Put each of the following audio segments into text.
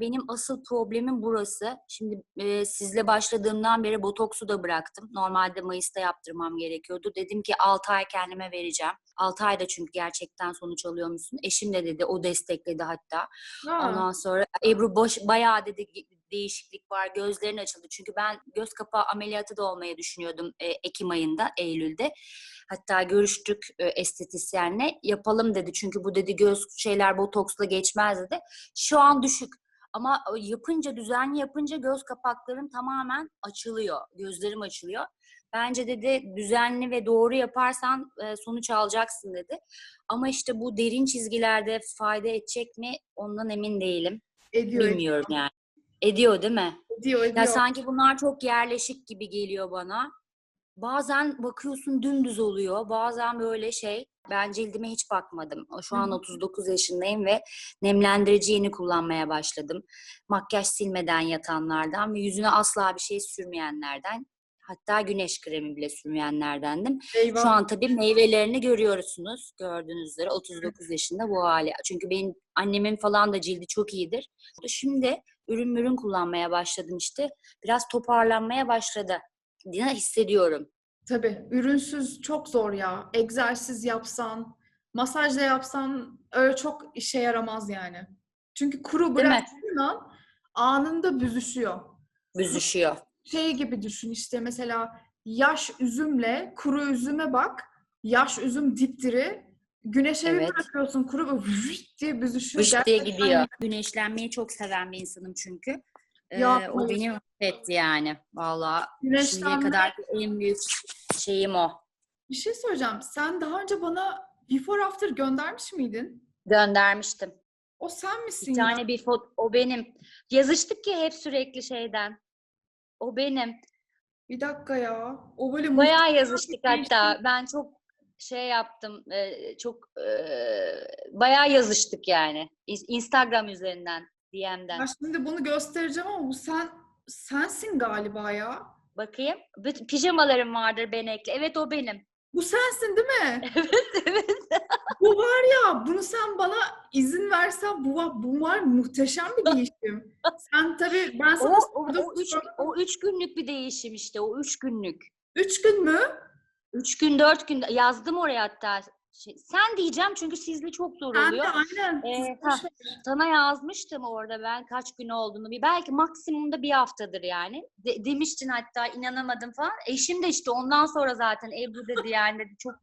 Benim asıl problemim burası. Şimdi e, sizle başladığımdan beri botoksu da bıraktım. Normalde Mayıs'ta yaptırmam gerekiyordu. Dedim ki 6 ay kendime vereceğim. 6 ayda çünkü gerçekten sonuç alıyormuşsun. Eşim de dedi, o destekledi hatta. Ha. Ondan sonra Ebru boş, bayağı dedi değişiklik var, gözlerin açıldı. Çünkü ben göz kapağı ameliyatı da olmayı düşünüyordum e, Ekim ayında, Eylül'de. Hatta görüştük e, estetisyenle. Yapalım dedi. Çünkü bu dedi göz şeyler botoksla geçmez dedi. Şu an düşük. Ama e, yapınca, düzenli yapınca göz kapaklarım tamamen açılıyor. Gözlerim açılıyor. Bence dedi düzenli ve doğru yaparsan e, sonuç alacaksın dedi. Ama işte bu derin çizgilerde fayda edecek mi ondan emin değilim. Ediyor, Bilmiyorum yani. Ediyor değil mi? ediyor, ediyor. Ya sanki bunlar çok yerleşik gibi geliyor bana. Bazen bakıyorsun dümdüz oluyor. Bazen böyle şey. Ben cildime hiç bakmadım. Şu an Hı. 39 yaşındayım ve nemlendirici yeni kullanmaya başladım. Makyaj silmeden yatanlardan ve yüzüne asla bir şey sürmeyenlerden. Hatta güneş kremi bile sürmeyenlerdendim. Eyvah. Şu an tabii meyvelerini görüyorsunuz. Gördüğünüz üzere 39 yaşında bu hali. Çünkü benim annemin falan da cildi çok iyidir. Şimdi ürün mürün kullanmaya başladım işte. Biraz toparlanmaya başladı hissediyorum. Tabii. Ürünsüz çok zor ya. Egzersiz yapsan, masaj da yapsan öyle çok işe yaramaz yani. Çünkü kuru bıraktığın an anında büzüşüyor. Büzüşüyor. Şey gibi düşün işte mesela yaş üzümle kuru üzüme bak. Yaş üzüm dipdiri. Güneşe bir Evet. bırakıyorsun kuru böyle diye büzüşüyor. Vış diye gidiyor. Güneşlenmeyi çok seven bir insanım çünkü. Ee, Yapmayın. o beni mahvetti yani. Valla şimdiye kadar en büyük şeyim o. Bir şey söyleyeceğim. Sen daha önce bana before after göndermiş miydin? Göndermiştim. O sen misin Bir ya? tane bir foto, o benim. Yazıştık ya hep sürekli şeyden. O benim. Bir dakika ya. O böyle Bayağı muhteşem yazıştık hatta. Ben çok şey yaptım. çok bayağı yazıştık yani. İn- Instagram üzerinden, DM'den. Ya şimdi bunu göstereceğim ama bu sen sensin galiba ya. Bakayım. Bütün pijamalarım vardır benekli. Evet o benim. Bu sensin değil mi? evet evet. bu var ya bunu sen bana izin versen bu var, bu var muhteşem bir değişim. sen tabii ben O, sana o, sordum. o, üç, o üç günlük bir değişim işte. O üç günlük. Üç gün mü? Üç gün, dört gün yazdım oraya hatta. Şey, sen diyeceğim çünkü sizli çok zor Ben oluyor. de aynen. Ee, ha, sana yazmıştım orada ben kaç gün olduğunu. Bir belki maksimumda bir haftadır yani. De- demiştin hatta inanamadım falan. Eşim de işte ondan sonra zaten Ebru dedi yani dedi çok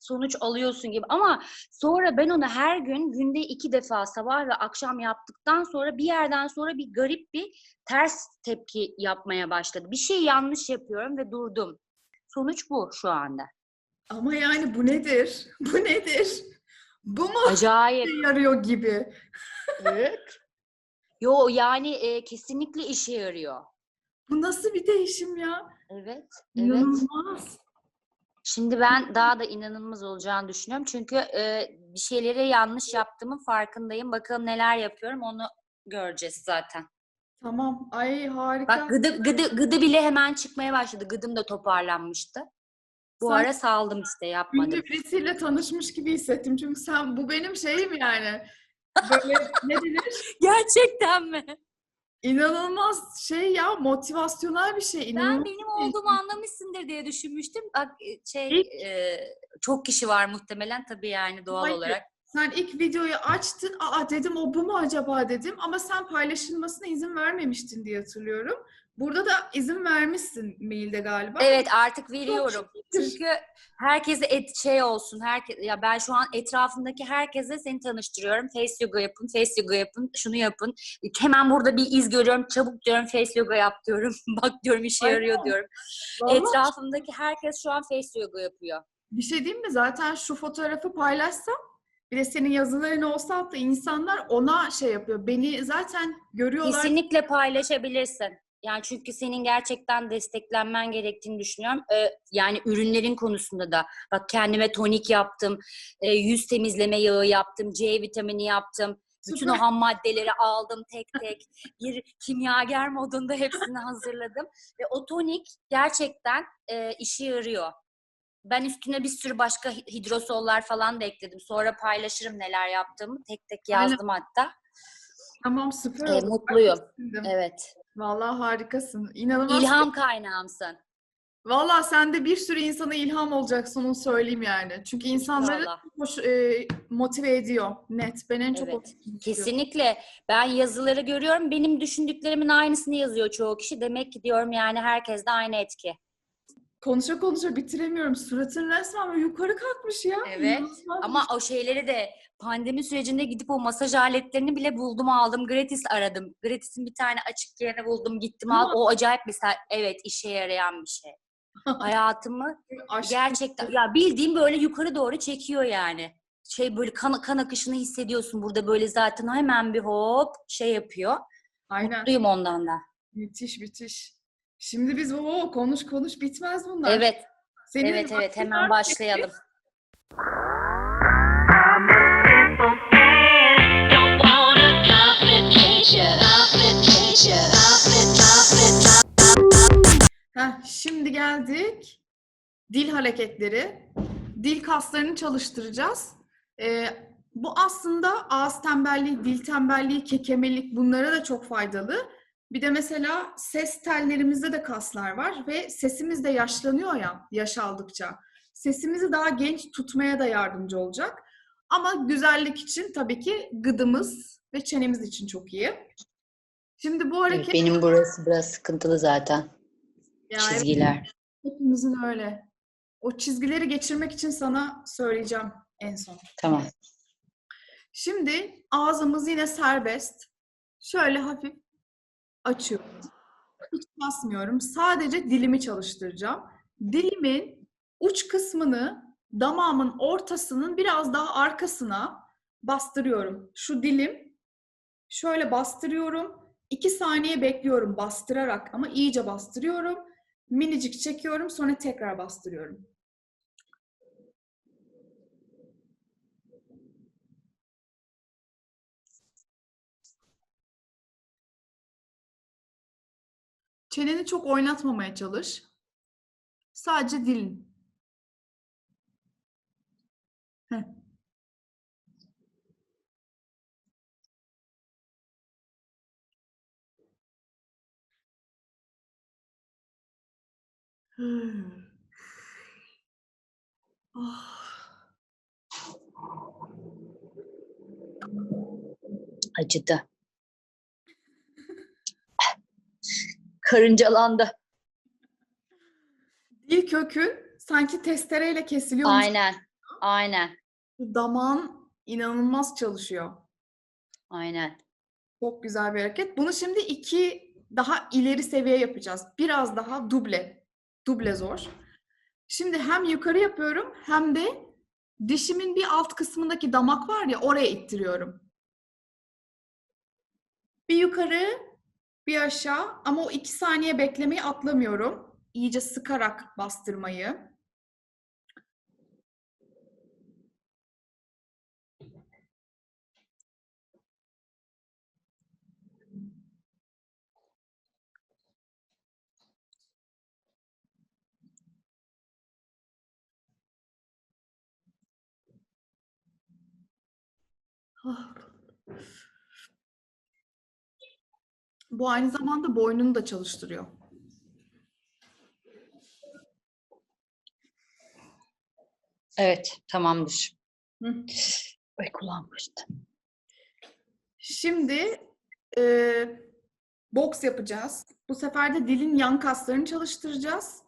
sonuç alıyorsun gibi. Ama sonra ben onu her gün günde iki defa sabah ve akşam yaptıktan sonra bir yerden sonra bir garip bir ters tepki yapmaya başladı. Bir şey yanlış yapıyorum ve durdum. Sonuç bu şu anda. Ama yani bu nedir? Bu nedir? Bu mu Acayip. yarıyor gibi? Evet. Yo yani e, kesinlikle işe yarıyor. Bu nasıl bir değişim ya? Evet. Evet. İnanılmaz. Şimdi ben daha da inanılmaz olacağını düşünüyorum. Çünkü e, bir şeyleri yanlış yaptığımın farkındayım. Bakalım neler yapıyorum onu göreceğiz zaten. Tamam. Ay harika. Bak gıdı, gıdı, gıdı bile hemen çıkmaya başladı. Gıdım da toparlanmıştı. Bu Sen- ara saldım işte yapmadım. Ünlü birisiyle tanışmış gibi hissettim. Çünkü sen bu benim şeyim yani. Böyle ne denir? Gerçekten mi? İnanılmaz şey ya motivasyonel bir şey. Ben İnanılmaz. benim olduğumu anlamışsındır diye düşünmüştüm. Bak e, şey İlk- e, çok kişi var muhtemelen tabii yani doğal Hayır. olarak. Sen ilk videoyu açtın. Aa dedim o bu mu acaba dedim. Ama sen paylaşılmasına izin vermemiştin diye hatırlıyorum. Burada da izin vermişsin mailde galiba. Evet artık veriyorum. Çünkü herkese et şey olsun. Herkes ya ben şu an etrafımdaki herkese seni tanıştırıyorum. Face yoga yapın, face yoga yapın, şunu yapın. Hemen burada bir iz görüyorum. Çabuk diyorum face yoga yap diyorum. Bak diyorum işe Aynen. yarıyor diyorum. Vallahi Etrafımdaki herkes şu an face yoga yapıyor. Bir şey diyeyim mi? Zaten şu fotoğrafı paylaşsam bir de senin yazıların olsa altta insanlar ona şey yapıyor. Beni zaten görüyorlar. Kesinlikle paylaşabilirsin. Yani çünkü senin gerçekten desteklenmen gerektiğini düşünüyorum. Ee, yani ürünlerin konusunda da. Bak kendime tonik yaptım, e, yüz temizleme yağı yaptım, C vitamini yaptım. Bütün o ham maddeleri aldım tek tek. Bir kimyager modunda hepsini hazırladım. Ve o tonik gerçekten e, işe yarıyor. Ben üstüne bir sürü başka hi- hidrosollar falan da ekledim. Sonra paylaşırım neler yaptığımı. Tek tek Aynen. yazdım hatta. Tamam süper oldu. mutluyum. Evet. Vallahi harikasın. İnanılmaz. İlham kaynağımsın. Vallahi sen de bir sürü insana ilham olacaksın onu söyleyeyim yani. Çünkü insanları İnşallah. hoş, e, motive ediyor. Net. Ben en çok Evet. Kesinlikle. Ben yazıları görüyorum. Benim düşündüklerimin aynısını yazıyor çoğu kişi. Demek ki diyorum yani herkeste aynı etki. Konuşa konuşa bitiremiyorum. Suratın resmen böyle yukarı kalkmış ya. Evet. İnanılmaz Ama o şeyleri de pandemi sürecinde gidip o masaj aletlerini bile buldum aldım. Gratis aradım. Gratis'in bir tane açık yerini buldum gittim Değil al. O acayip mesela evet işe yarayan bir şey. Hayatımı gerçekten ya bildiğim böyle yukarı doğru çekiyor yani. Şey böyle kan, kan akışını hissediyorsun burada böyle zaten hemen bir hop şey yapıyor. Aynen. Mutluyum ondan da. Müthiş müthiş. Şimdi biz o konuş konuş bitmez bunlar. Evet, Senin evet, evet. Hemen başlayalım. Heh, şimdi geldik. Dil hareketleri. Dil kaslarını çalıştıracağız. Ee, bu aslında ağız tembelliği, dil tembelliği, kekemelik bunlara da çok faydalı. Bir de mesela ses tellerimizde de kaslar var ve sesimiz de yaşlanıyor ya yaş aldıkça. Sesimizi daha genç tutmaya da yardımcı olacak. Ama güzellik için tabii ki gıdımız ve çenemiz için çok iyi. Şimdi bu hareket... Benim burası biraz sıkıntılı zaten. Ya evet. Çizgiler. Hepimizin öyle. O çizgileri geçirmek için sana söyleyeceğim en son. Tamam. Şimdi ağzımız yine serbest. Şöyle hafif açıyorum. Hiç basmıyorum. Sadece dilimi çalıştıracağım. Dilimin uç kısmını damağımın ortasının biraz daha arkasına bastırıyorum. Şu dilim şöyle bastırıyorum. İki saniye bekliyorum bastırarak ama iyice bastırıyorum. Minicik çekiyorum sonra tekrar bastırıyorum. Çeneni çok oynatmamaya çalış. Sadece dilin. Heh. Acıdı. Karıncalandı. Dil kökü sanki testereyle kesiliyormuş. Aynen. Aynen. Damağın inanılmaz çalışıyor. Aynen. Çok güzel bir hareket. Bunu şimdi iki daha ileri seviye yapacağız. Biraz daha duble. Duble zor. Şimdi hem yukarı yapıyorum hem de dişimin bir alt kısmındaki damak var ya oraya ittiriyorum. Bir yukarı, bir aşağı ama o iki saniye beklemeyi atlamıyorum. İyice sıkarak bastırmayı. Ah. Bu aynı zamanda boynunu da çalıştırıyor. Evet, tamamdır. Hı. Ay kulağım. Şimdi e, boks yapacağız. Bu sefer de dilin yan kaslarını çalıştıracağız.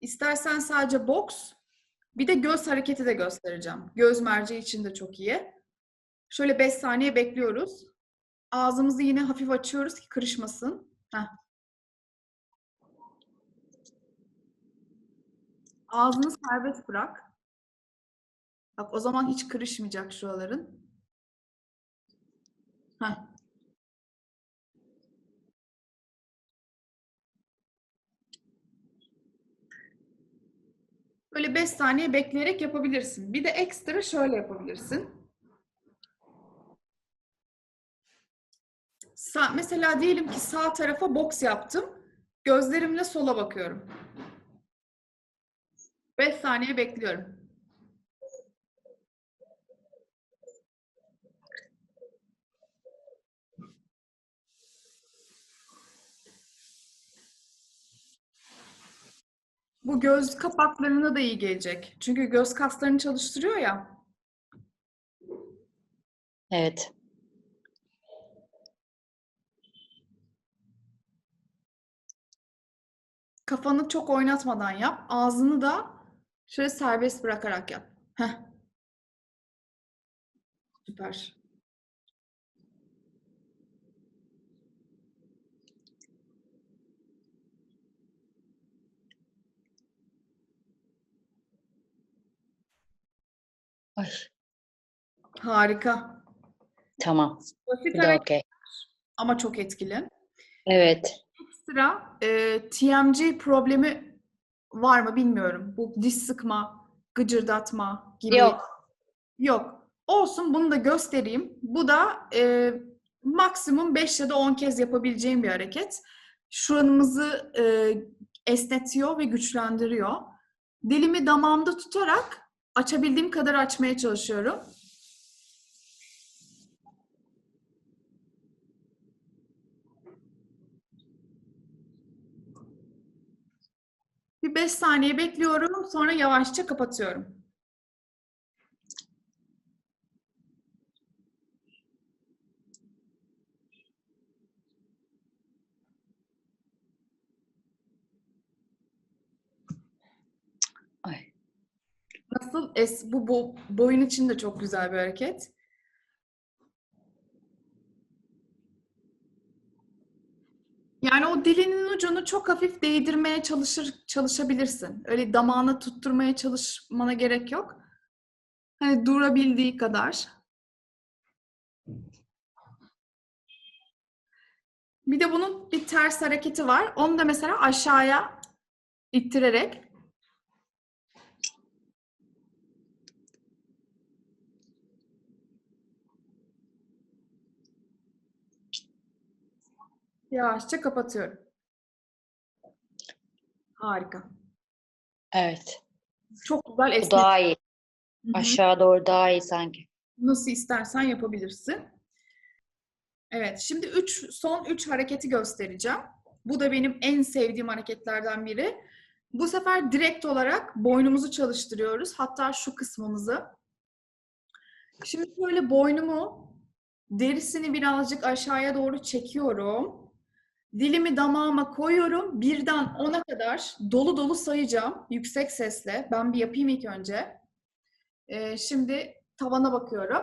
İstersen sadece boks, bir de göz hareketi de göstereceğim. Göz merceği için de çok iyi. Şöyle 5 saniye bekliyoruz. Ağzımızı yine hafif açıyoruz ki kırışmasın. Heh. Ağzını serbest bırak. Bak o zaman hiç kırışmayacak şuraların. Heh. Böyle 5 saniye bekleyerek yapabilirsin. Bir de ekstra şöyle yapabilirsin. Sağ, mesela diyelim ki sağ tarafa boks yaptım. Gözlerimle sola bakıyorum. 5 saniye bekliyorum. Bu göz kapaklarına da iyi gelecek. Çünkü göz kaslarını çalıştırıyor ya. Evet. Kafanı çok oynatmadan yap. Ağzını da şöyle serbest bırakarak yap. Heh. Süper. Ay, Harika. tamam. Basit hareket okey. ama çok etkili. Evet. Sıra e, TMG problemi var mı bilmiyorum. Bu diş sıkma, gıcırdatma gibi. Yok. Yok. Olsun bunu da göstereyim. Bu da e, maksimum 5 ya da 10 kez yapabileceğim bir hareket. Şuramızı e, esnetiyor ve güçlendiriyor. Dilimi damağımda tutarak açabildiğim kadar açmaya çalışıyorum. Bir 5 saniye bekliyorum, sonra yavaşça kapatıyorum. Ay. Nasıl? Es, bu, bu boyun için de çok güzel bir hareket. Yani o dilinin ucunu çok hafif değdirmeye çalışır çalışabilirsin. Öyle damağına tutturmaya çalışmana gerek yok. Hani durabildiği kadar. Bir de bunun bir ters hareketi var. Onu da mesela aşağıya ittirerek Yavaşça kapatıyorum. Harika. Evet. Çok güzel Bu esnek. daha iyi. Hı hı. Aşağı doğru daha iyi sanki. Nasıl istersen yapabilirsin. Evet, şimdi üç, son üç hareketi göstereceğim. Bu da benim en sevdiğim hareketlerden biri. Bu sefer direkt olarak boynumuzu çalıştırıyoruz. Hatta şu kısmımızı. Şimdi böyle boynumu, derisini birazcık aşağıya doğru çekiyorum. Dilimi damağıma koyuyorum. Birden ona kadar dolu dolu sayacağım yüksek sesle. Ben bir yapayım ilk önce. Ee, şimdi tavana bakıyorum.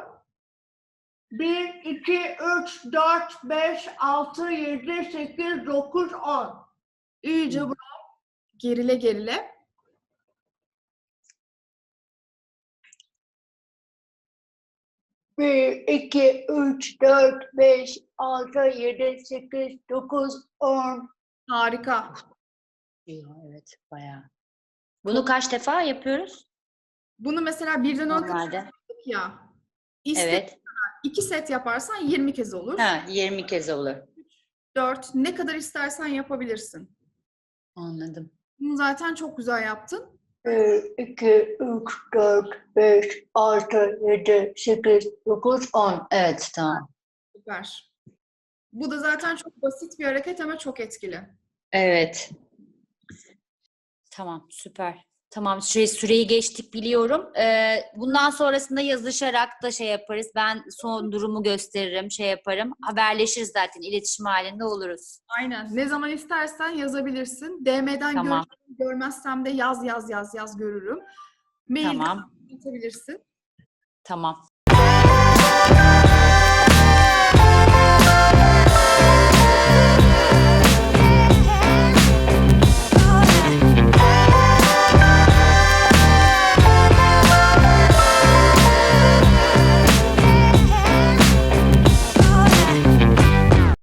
1, 2, 3, 4, 5, 6, 7, 8, 9, 10. İyice bırak. Gerile gerile. Bir, iki, üç, dört, beş, altı, yedi, sekiz, dokuz, on. Harika. İyi, Evet, bayağı. Bunu kaç defa yapıyoruz Bunu mesela birden on normalde? yaptık ya. İste Evet. iki set yaparsan 20 kez olur. Ha, 20 kez olur. 4 ne kadar istersen yapabilirsin. Anladım. Bunu zaten çok güzel yaptın. Bir, iki, üç, dört, beş, altı, yedi, sekiz, dokuz, on. Evet, tamam. Süper. Bu da zaten çok basit bir hareket ama çok etkili. Evet. Tamam, süper. Tamam, şey, süreyi geçtik biliyorum. Ee, bundan sonrasında yazışarak da şey yaparız. Ben son durumu gösteririm, şey yaparım. Haberleşiriz zaten, iletişim halinde oluruz. Aynen. Ne zaman istersen yazabilirsin. DM'den Tamam. gör- görmezsem de yaz yaz yaz yaz görürüm. Mail Tamam. atabilirsin. Tamam.